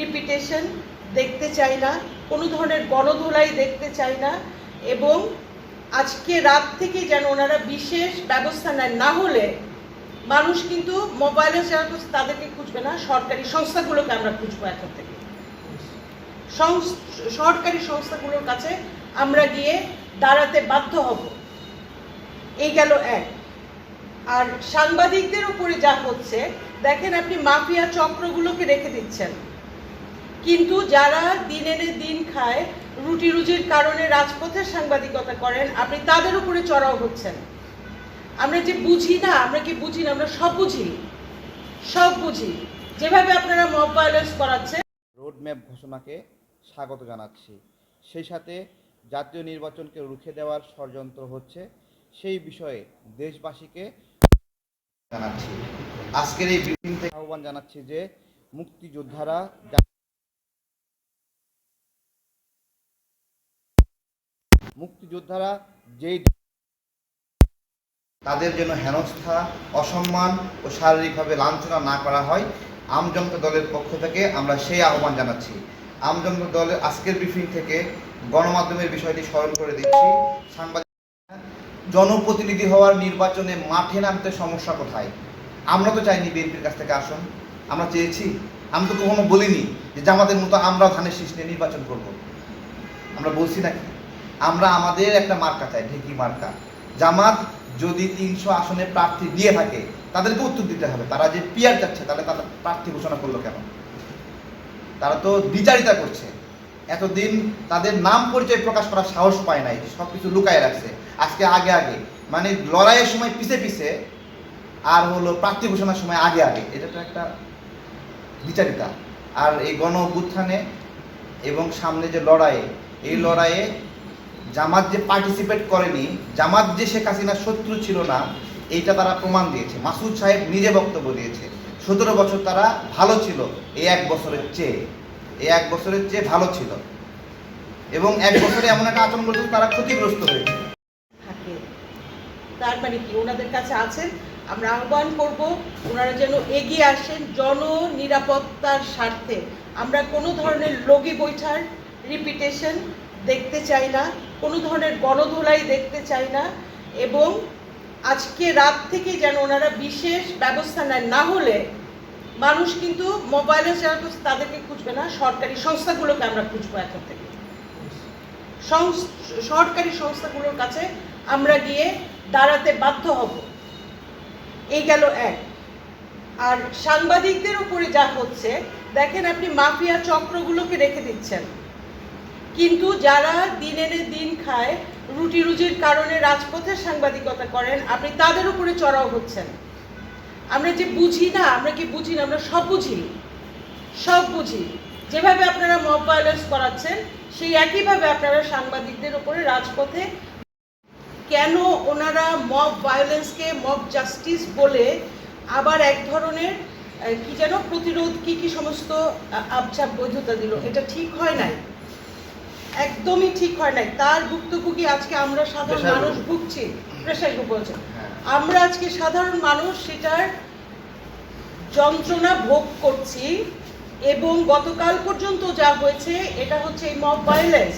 Repetition দেখতে চাই না, কোনো ধরনের গণধোলাই দেখতে চাই না এবং আজকে রাত থেকে যেন ওনারা বিশেষ ব্যবস্থা নেন, না হলে মানুষ কিন্তু মোবাইলে যারা তাদেরকে খুঁজবে না, সরকারি সংস্থাগুলোকে আমরা খুঁজবো এখন থেকে। সরকারি সংস্থাগুলোর কাছে আমরা গিয়ে দাঁড়াতে বাধ্য হব। এই গেল এক। আর সাংবাদিকদের উপরে যা হচ্ছে, দেখেন আপনি মাফিয়া চক্রগুলোকে রেখে দিচ্ছেন। কিন্তু যারা দিন এনে দিন খায়, রুটি রুজির কারণে রাজপথের সাংবাদিকতা করেন, আপনি তাদের উপরে চড়াও হচ্ছেন। আমরা যে বুঝি না, আমরা কি বুঝি না? আমরা সব বুঝি। সব বুঝি। যেভাবে আপনারা মব ভায়োলেন্স করাচ্ছেন। রোডম্যাপ ঘোষণাকে স্বাগত জানাচ্ছি। সেই সাথে জাতীয় নির্বাচনকে রুখে দেওয়ার ষড়যন্ত্র হচ্ছে। সেই বিষয়ে দেশবাসীকে জানাচ্ছি। আজকের এই থেকে আহ্বান জানাচ্ছি যে মুক্তিযোদ্ধারা মুক্তিযোদ্ধারা যেই তাদের জন্য হেনস্থা, অসম্মান ও শারীরিকভাবে লাঞ্ছনা না করা হয়। আমজনতা দলের পক্ষ থেকে আমরা সেই আহ্বান জানাচ্ছি। আমজনতা দলের আজকের ব্রিফিং থেকে গণমাধ্যমের বিষয়টি স্মরণ করে দিচ্ছি। সাংবাদিক, জনপ্রতিনিধি হওয়ার নির্বাচনে মাঠে নামতে সমস্যা কোথায়? আমরা তো চাইনি বিএনপির কাছ থেকে আসুন। আমরা চেয়েছি। আমি তো কখনো বলিনি যে জামাতের মতো আমরা ধানের শীষ নির্বাচন করব। আমরা বলছি নাকি? আমরা আমাদের একটা মার্কা চাই, ঢেকি মার্কা। জামাত যদি তিনশো আসনে প্রার্থী দিয়ে থাকে, তাদেরকে উত্তর দিতে হবে। তারা যে পিয়ার যাচ্ছে তাহলে তারা প্রার্থী ঘোষণা করল কেন? তারা তো বিচারিতা করছে। এতদিন তাদের নাম পরিচয় প্রকাশ করার সাহস পায় নাই সব কিছু লুকায় রাখছে। আজকে আগে আগে মানে লড়াইয়ের সময় পিছে পিছে, আর হলো প্রার্থী ঘোষণার সময় আগে আগে। এটা তো একটা বিচারিতা। আর এই গণ অভ্যুত্থানে এবং সামনে যে লড়াইয়ে, এই লড়াইয়ে জামাত যে পার্টিসিপেট করেনি, জামাত যে শেখ হাসিনার শত্রু ছিল না, এইটা তারা প্রমাণ দিয়েছে। মাসুদ সাহেব নিজে বক্তব্য দিয়েছে। সতেরো বছর তারা ভালো ছিল এই এক বছরের চেয়ে। এই এক বছরের চেয়ে ভালো ছিল। এবং এক বছরে এমন একটা আচরণ করছে তারা ক্ষতিগ্রস্ত হয়েছে। তার মানে কি? ওনাদের কাছে আছেন। আমরা আহ্বান করব, ওনারা যেন এগিয়ে আসেন জন নিরাপত্তার স্বার্থে। আমরা কোনো ধরনের লগি বৈঠার রিপিটেশন দেখতে চাই না, কোনো ধরনের গণধোলাই দেখতে চাই না এবং আজকে রাত থেকে যেন ওনারা বিশেষ ব্যবস্থা নেন, না হলে মানুষ কিন্তু মোবাইলে যারা তাদেরকে খুঁজবে না, সরকারি সংস্থাগুলোকে আমরা খুঁজবো এখন থেকে। সরকারি সংস্থাগুলোর কাছে আমরা গিয়ে দাঁড়াতে বাধ্য হব। এই গেল এক। আর সাংবাদিকদের উপরে যা হচ্ছে, দেখেন আপনি মাফিয়া চক্রগুলোকে রেখে দিচ্ছেন। কিন্তু যারা দিন এনে দিন খায়, রুটি রুজির কারণে রাজপথের সাংবাদিকতা করেন, আপনি তাদের উপরে চড়াও হচ্ছেন। আমরা যে বুঝি না, আমরা কি বুঝি না? আমরা সব বুঝি। সব বুঝি। যেভাবে আপনারা মব ভায়োলেন্স করাচ্ছেন, সেই একইভাবে আপনারা সাংবাদিকদের উপরে রাজপথে কেন ওনারা মব ভায়োলেন্সকে মব জাস্টিস বলে আবার এক ধরনের কি যেন প্রতিরোধ, কি কি সমস্ত আবছাপ বৈধতা দিল, এটা ঠিক হয় নাই। একদমই ঠিক হয় নাই। তার ভুক্তভোগী আজকে আমরা সাধারণ মানুষ ভুগছি প্রেশার গ্রুপ বলছে। হ্যাঁ। আমরা আজকে সাধারণ মানুষ সেটার যন্ত্রণা ভোগ করছি এবং গতকাল পর্যন্ত যা হয়েছে এটা হচ্ছে এই মব ভায়োলেন্স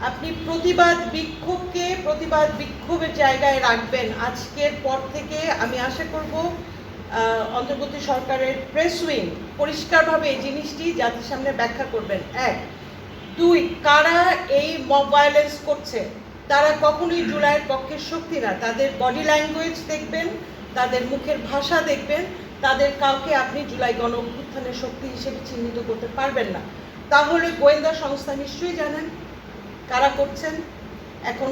আপনি প্রতিবাদ বিক্ষোভকে প্রতিবাদ বিক্ষোভের জায়গায় রাখবেন। আজকের পর থেকে আমি আশা করব আহ, অন্তর্বর্তী সরকারের প্রেস উইং পরিষ্কারভাবে এই জিনিসটি জাতির সামনে ব্যাখ্যা করবেন। এক দুই, কারা এই ভায়োলেন্স করছে? তারা কখনোই জুলাইয়ের পক্ষের শক্তি না। তাদের বডি ল্যাঙ্গুয়েজ দেখবেন, তাদের মুখের ভাষা দেখবেন, তাদের কাউকে আপনি জুলাই গণ অভ্যুত্থানের শক্তি হিসেবে চিহ্নিত করতে পারবেন না। তাহলে গোয়েন্দা সংস্থা নিশ্চয়ই জানেন কারা করছেন। এখন